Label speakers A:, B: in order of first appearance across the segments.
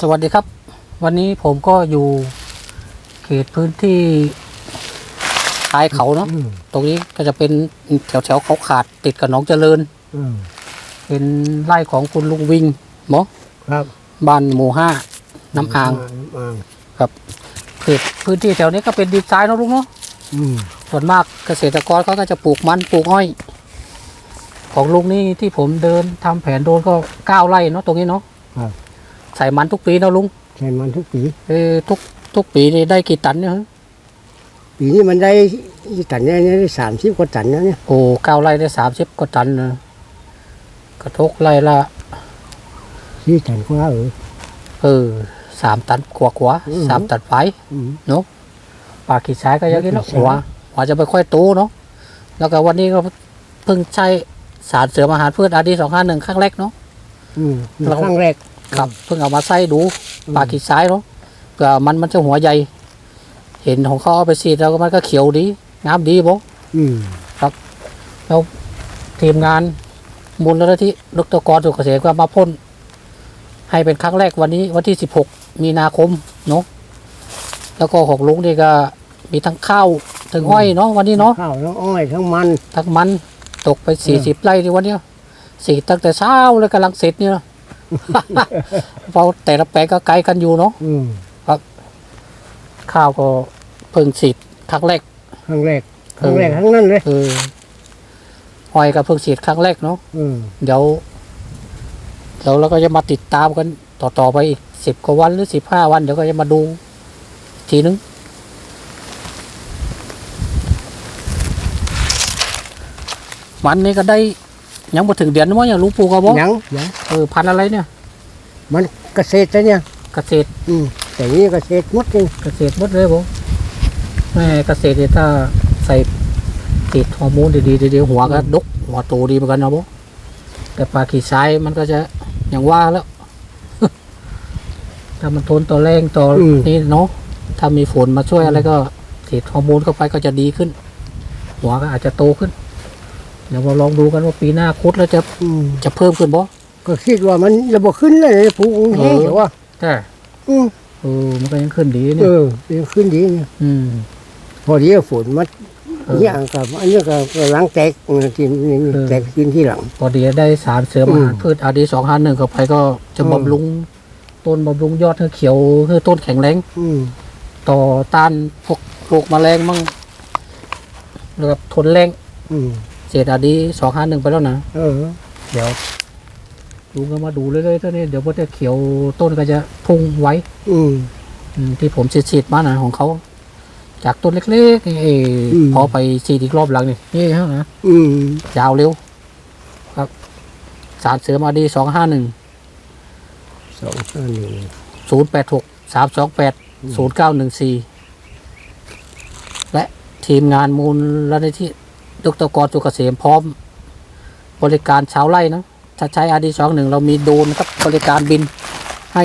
A: สวัสดีครับ วันนี้ผมก็อยู่เขตพื้นที่ชายเขาเนาะ
B: อืม
A: ตรงนี้ก็จะเป็นแถวแถวๆเขาขาดติดกับหนองเจริญ
B: อืม
A: เป็นไร่ของคุณลุงวิงหมอ
B: ครับ
A: บ้านหมู่ห้าน้ำอ่าง
B: น้ำอ่าง
A: ครับเขตพื้นที่แถวนี้ก็เป็นดินทรายเนาะลุงเนาะ
B: อืม
A: ส่วนมากเกษตรกรเขาก็จะปลูกมันปลูกอ้อย ของลุงนี่ที่ผมเดินทำแผนโดนก็เก้าไร่เนาะตรงนี้เนาะ
B: ครับ
A: ใส่มันทุกปีเนาะลุง
B: ใช้มันทุกปี
A: เออทุกทุกปีนี่ได้กี่ตันเนี่ยฮะ
B: ปีนี้มันได้อีตันเนี่ยได้สามสิบกว่าตันแล้วเนี่ย
A: โอ้เก้าไร่ได้สามสิบกว่าตันนะกระทกไร่ละ
B: สี่ตันกว่าเออ
A: เออสามตันกว่ากว่า
B: อืม
A: สามตันไฟ
B: อืม
A: เนาะปลาขีดซ้ายก็อยังนี้เนาะ
B: ขีดซ้าย
A: หัวหัวจะไปค่อยโตเนาะแล้วก็วันนี้ก็เพิ่งใช้สารเสริมอาหารพืชอาดีสองห้าหนึ่งครั้งแรกเนาะ
B: อืม
A: เรา
B: ครั้งแรก
A: ครับเพิ่งเอามาใส่ดู
B: อืม
A: ปลาขีดซ้ายเนาะเผื่อมันมันจะหัวใหญ่ เห็นของเขาเอาไปฉีดแล้วก็มันก็เขียวดีงามดีบ่
B: อืม
A: แล้วทีมงานมูลนิธิดรกรสุขเกษมก็มาพ่น ให้เป็นครั้งแรกวันนี้วันที่16มีนาคมเนาะแล้วก็ของลุงนี่ก็มีทั้งข้าวถึงอ้อยเนาะวันนี้เนาะ
B: ข้าวทั้งอ้อยทั้งมัน
A: ทั้งมันตกไป40ไร่ในวันเนี้ยสีดตั้งแต่เช้าเลยกำลังเสร็จเนี่ย เพราะแต่ละแปลงก็ไกลกันอยู่เนาะ
B: อืม
A: ข้าวก็เพิ่งสีดครั้งแรก
B: ครั้งแรกครั้งแรกทั้งนั้นเลย
A: คืออ้อยก็เพิ่งสีดครั้งแรกเนาะ
B: อืม
A: เดี๋ยวเดี๋ยวเราก็จะมาติดตามกันต่อต่อไปอีกสิบกว่าวันหรือสิบห้าวันเดี๋ยวก็จะมาดูทีนึงมันนี่ก็ได้ ยังมาถึงเดือนมั้งอย่างลุงปู่ก็บอก
B: ยังยัง
A: เออพันธุ์อะไรเนี่ย
B: มันเกษตรนะเนี่ย
A: เกษตร
B: อืมแต่นี่เกษตรหมดเลย
A: เกษตรหมดเลยบอกแม่เกษตรเนี่ยถ้าใส่ติดฮอร์โมนดีๆเดี๋ยวหัวก็ดกหัวโตดีเหมือนกันนะบอกแต่ปลาขีดซ้ายมันก็จะอย่างว่าแล้ว ถ้ามันทนต่อแรงต่ออนี่เนาะถ้ามีฝนมาช่วยอะไรก็ฉีดฮอร์โมนเข้าไปก็จะดีขึ้น หัวก็อาจจะโตขึ้น เดี๋ยวมาลองดูกันว่าปีหน้าคุดแล้วจะ
B: อืม
A: จะเพิ่มขึ้นบ่
B: ก็คิดว่ามันระบบขึ้นเลยผูกแห้ง
A: เออ
B: แต่ว่า
A: ใช่
B: อืม
A: เออมันก็ยังขึ้นดี
B: เอ
A: เนี่ย
B: อยังขึ้นดีเนี่ย
A: อืม
B: พอดีฝนมัน
A: เออ
B: เนี่ยกับอันนี้ก็ก็หลังแตกกินนี่
A: เออ
B: แตกกินที่หลัง
A: พอดีได้สารเสริมอาหาร
B: อืม
A: พืชอาดีสองห้าหนึ่งเข้าไปก็จะ
B: อืม
A: บำรุง ต้นบำรุงยอดให้เขียวให้ต้นแข็งแรง
B: อืม
A: ต่อต้านพวกโรคแมลงมั่งแล้วก็ทนแรง
B: อืม
A: เศษอาดีสองห้าหนึ่งไปแล้วนะ
B: เออ
A: เดี๋ยวลุงก็มาดูเรื่อยๆตัวนี้เดี๋ยวพอจะเขียวต้นก็จะพุ่งไว้
B: อืม
A: อืมที่ผมฉีดๆมานะของเขา จากต้นเล็กๆนี่เอออ
B: ม
A: พอไปฉีดอีกรอบหลังนี่นี่ฮะนะ
B: อืม
A: ยาวเร็ว ครับ สารเสริมอาดีสองห้าหนึ่ง
B: สองห้าหนึ่ง
A: ศูนย์แปดหกสามสองแปดศูนย์เก้าหนึ่งสี่และทีมงานมูลและในที่ ดรกรสุกเกษมพร้อม บริการชาวไร่นะถ้าใช้อาดีสองหนึ่งเรามีโดรนครับบริการบินให้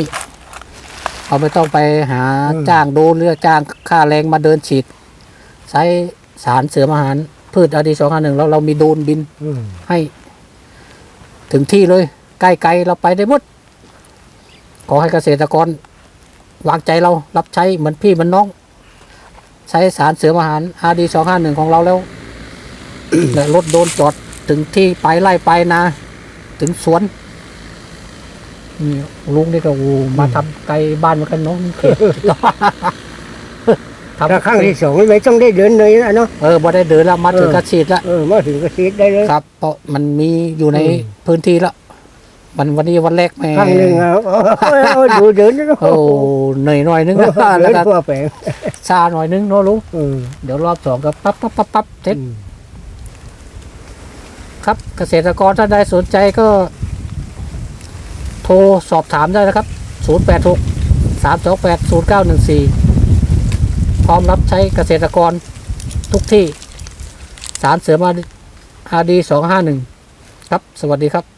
A: เราไม่ต้องไปหาจ้างโดรนหรือจ้างค่าแรงมาเดินฉีด ใช้สารเสริมอาหาร พืชอาดีสองห้าหนึ่งเราเรามีโดรนบิน
B: อืม
A: ให้ ถึงที่เลยใกล้ๆเราไปได้หมดขอให้เกษตรกร วางใจเรารับใช้เหมือนพี่เหมือนน้อง ใช้สารเสริมอาหารอาดีสองห้าหนึ่งของเราแล้ว และรถโดนจอดถึงที่ไปไล่ไปนาถึงสวนนี่ลุงนี่ก็โอ้มาทำไกลบ้านเหมือนกันเนาะเขตทำ
B: ถ้าครั้งที่สองไม่ต้องได้เดินเลยนะเนาะ
A: เออบ่ได้เดินแล้วมาถึง
B: เออ
A: กระฉีดแล้ว
B: เออมาถึงเกษตรได้เลย
A: ครับ เพราะมันมีอยู่ใน
B: อืม
A: พื้นที่แล้ววันวันนี้วันแรกแม่
B: ครั้งหนึ่งอะเออเออดูเดินนะ
A: โอ้เหนื่อยหน่อยนึง
B: เอ
A: นะ
B: อเดิ
A: แล้ว
B: น
A: ก็
B: ทั่วแปลง
A: ซาหน่อยนึงเนาะลุง
B: เออ
A: เดี๋ยวรอบสองก็ปั๊บปั๊บปั๊บปั๊บเสร็จ
B: อืม
A: ครับ เกษตรกรท่านใดสนใจก็ โทรสอบถามได้นะครับ 0 8 6 3 2 8 0 9 1 4 พร้อมรับใช้เกษตรกรทุกที่สารเสือมาอาดี251 ครับ สวัสดีครับ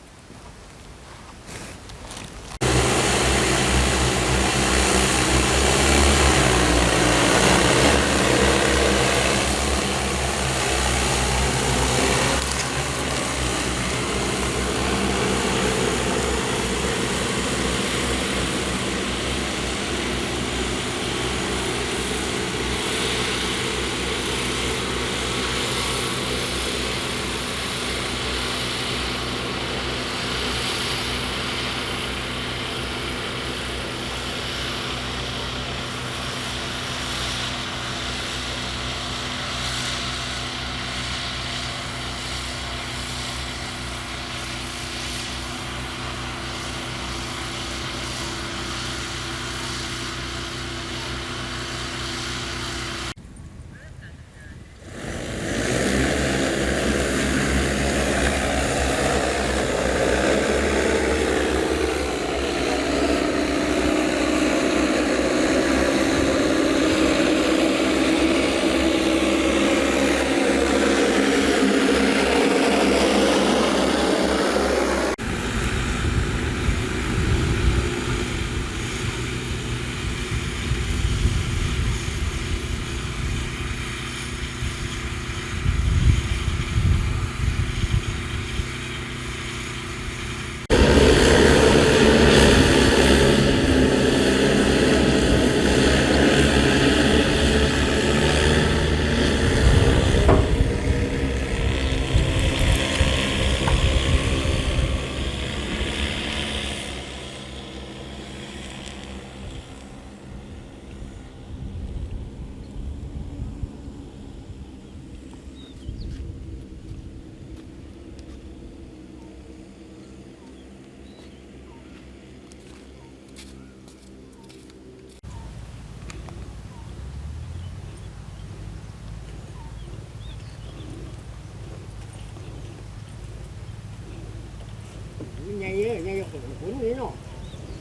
B: เลยนายกขุนนี่เนาะ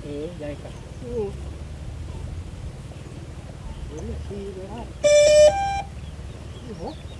A: เออใหญ่กัน
B: อืมขุนสี่เลยครับโอ้โห
C: อ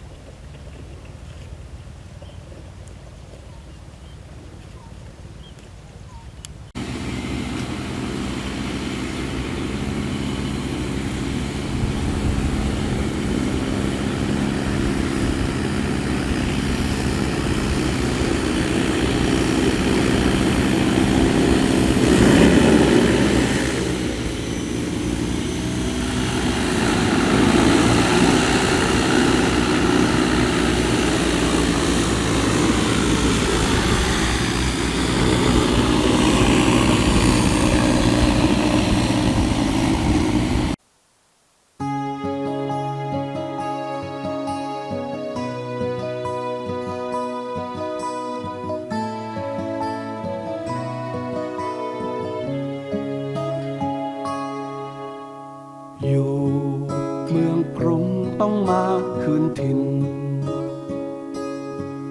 C: คืนถิ่น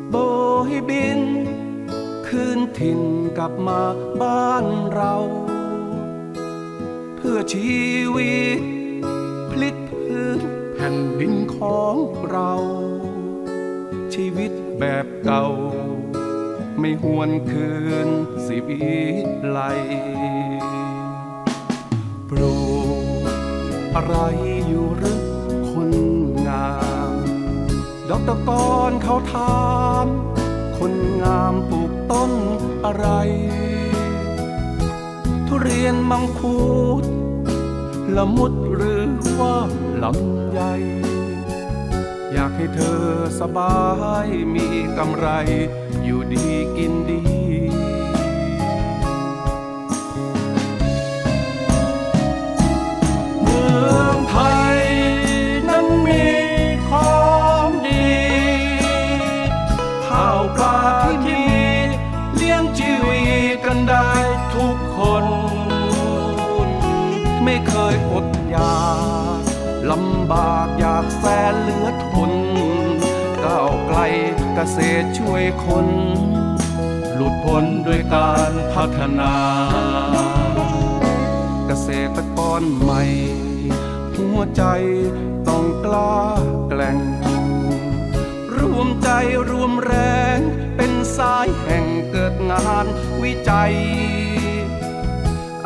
C: โบให้บิน คืนถิ่นกลับมาบ้านเรา เพื่อชีวิต พลิกพื้นแผ่นดินของเรา ชีวิตแบบเก่า ไม่หวนคืนสิวิไลปลูกอะไรอยู่หรื กตะกอนเขาถาม คนงามปลูกต้นอะไร ทุเรียนมังคุดละมุดหรือว่าลำไยอยากให้เธอสบายมีกำไร อยู่ดีกินดี ษตรช่วยคน หลุดพ้นด้วยการพัฒนา เกษตรกรใหม่ หัวใจต้องกล้าแกล่ง รวมใจรวมแรง เป็นสายแห่งเกิดงานวิจัย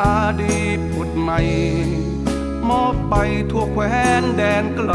C: อาดีตผุดใหม่ มอบไปทั่วแคว้นแดนไกล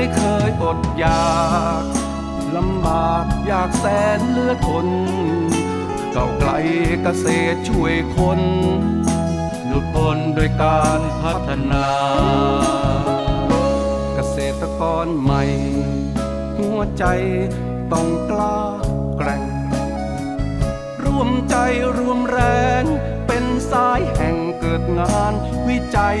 C: ไม่เคยอดอยากลำบากอยากแสนเลือดทนเก่าไกลเกษตรช่วยคนหลุดพ้นโดยการพัฒนา เกษตรกรใหม่ หัวใจต้องกล้าแกร่ง ร่วมใจรวมแรง เป็นสายแห่งเกิดงานวิจัย